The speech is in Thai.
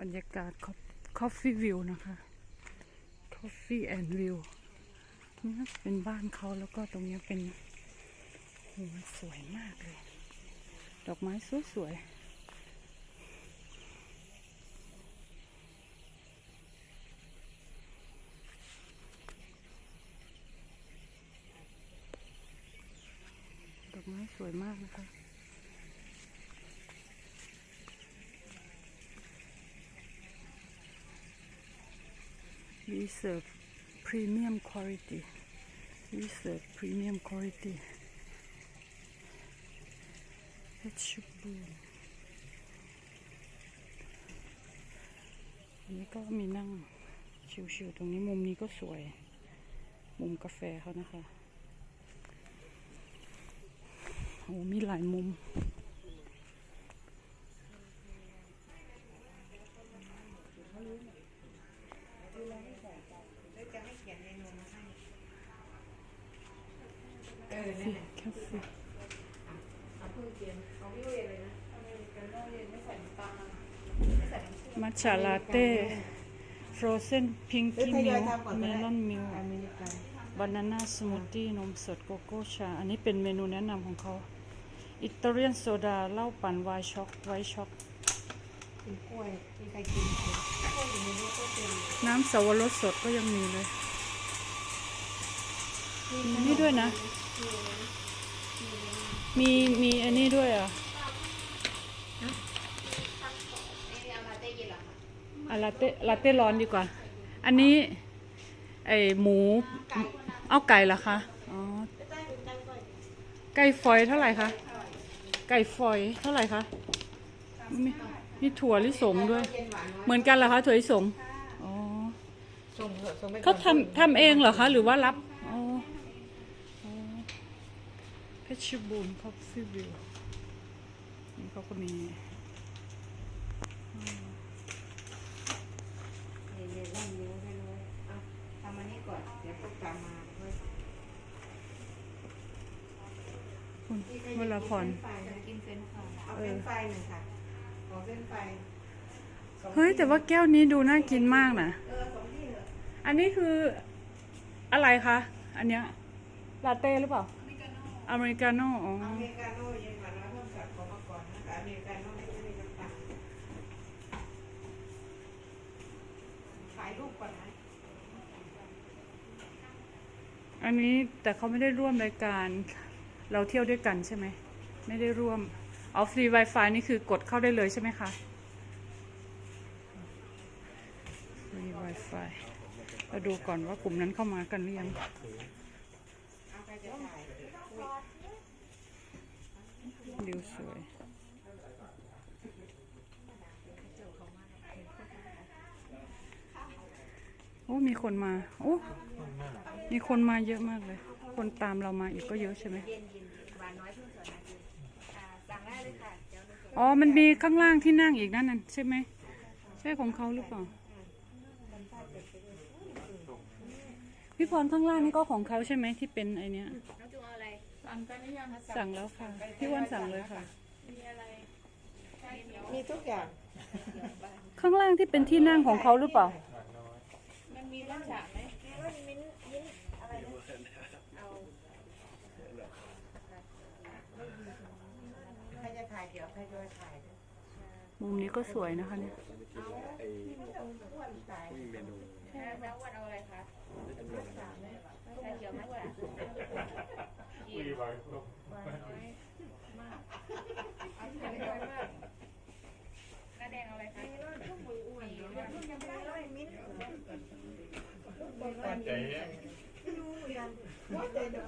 บรรยากาศ Coffee View นะคะ Coffee and View นี่เป็นบ้านเขาแล้วก็ตรงนี้เป็นโหมันสวยมากเลย ดอกไม้สวยๆดอกไม้สวยมากนะคะ We serve premium quality. We serve premium quality. เพชรบูรณ์อันนี้ก็มีนั่งชิวๆตรงนี้มุมนี้ก็สวย มุมกาแฟเขานะคะ โอ้มีหลายมุม เออคานั่นเฟ่แหละคาเฟ่เอาเพิ่งเรียนเอาพี่เรียนเลยนะอเมริกันโน่เรียนไม่ใส่น้ำตาลไม่ใส่น้ำเชื่อมมัทฉะลาเต้ฟรอเซนพิงกี้มิลเมลอนมิลอเมริกันบานาน่าสมูทตี้นมสดโกโก้ชา อันนี้เป็นเมนูแนะนำของเขาอิตาเลียนโซดาเหล้าปั่นไวน์ช็อกไวน์ช็อกกินกล้วยมีใครกินไหมกล้วยอยู่ในนี้ก็เป็นน้ำสาวรสสดก็ยังมีเลย มีนี่ด้วยนะ มีมีอันนี้ด้วยอะนี่เอามาเต้เย็นเหรอคะอะลาเต้ลาเต้ร้อนดีกว่า อันนี้ ไอหมู เอาไก่เหรอคะ อ๋อ ไก่ฝอยเท่าไหร่คะ ไก่ฝอยเท่าไหร่คะมีมีถั่วลิสงด้วยเย็นหวานน้อยเหมือนกันเหรอคะถั่วลิสง อ๋อส่งเถอะส่งไปก่อนเขาทำทำเองเหรอคะ หรือว่ารับ พชรบูรณ์คอฟฟี่วิวนี่เขาก็มีเย็นๆร่างนิ้วให้เลยเอาทำอันนี้ก่อน เดี๋ยวพวกตามมาเว้ยคุณวรพรกินเฟรนช์ฟรายเอาเฟรนช์ฟรายหนึ่งค่ะขอเฟรนช์ฟรายสองเฮ้ย แต่ว่าแก้วนี้ดูน่ากินมากนะเออสองที่เหรออันนี้คืออะไรคะ อันเนี้ยลาเต้หรือเปล่า อเมริกาโน่อ๋ออเมริกาโน่เย็นหวานน้อยเพิ่มสัดของมาก่อนนะคะอเมริกาโน่ไม่ได้มีน้ำตาลถ่ายรูปก่อนนะอันนี้แต่เขาไม่ได้ร่วมรายการ เราเที่ยวด้วยกันใช่ไหม ไม่ได้ร่วมเอาฟรี Wi-Fi นี่คือกดเข้าได้เลยใช่ไหมคะฟรี Wi-Fi เราดูก่อนว่ากลุ่มนั้นเข้ามากันหรือยังเอาใครจะถ่าย ดิว สวยโอ้มีคนมา โอ้มีคนมาเยอะมากเลย คนตามเรามาอีกก็เยอะใช่ไหมอ๋อ๋อมันมีข้างล่างที่นั่งอีกนั่นน่ะใช่ไหม ใช่ของเขาหรือเปล่า พี่พรข้างล่างนี่ก็ของเขาใช่ไหมที่เป็นไอเนี้ย น้องจุงเอาอะไรสั่งกันหรือยังคะสั่งแล้วค่ะ พี่อ้วันสั่งเลยค่ะ มีอะไรมีทุกอย่างข้างล่างที่เป็นที่นั่งของเขาหรือเปล่า มันมีรสชาติไหมว่ามิ้นมิ้นอะไรนะเอาใครจะถ่ายเดี๋ยวใครจะถ่ายด้วยมุมนี้ก็สวยนะคะเนี่ยอ้วนตายแล้วอ้วนเอาอะไรคะใครเกี่ยวไหมอ้วน เกี่ยวหวานน้อยมากเอาที่ไม่น้อยมากหน้าแดงเอาอะไรคะมีรสชุ่มอ้วนๆยังไม่ได้เลยมิ้นใจเย็นไม่รู้เหมือนกันว่าแต่เดี๋ย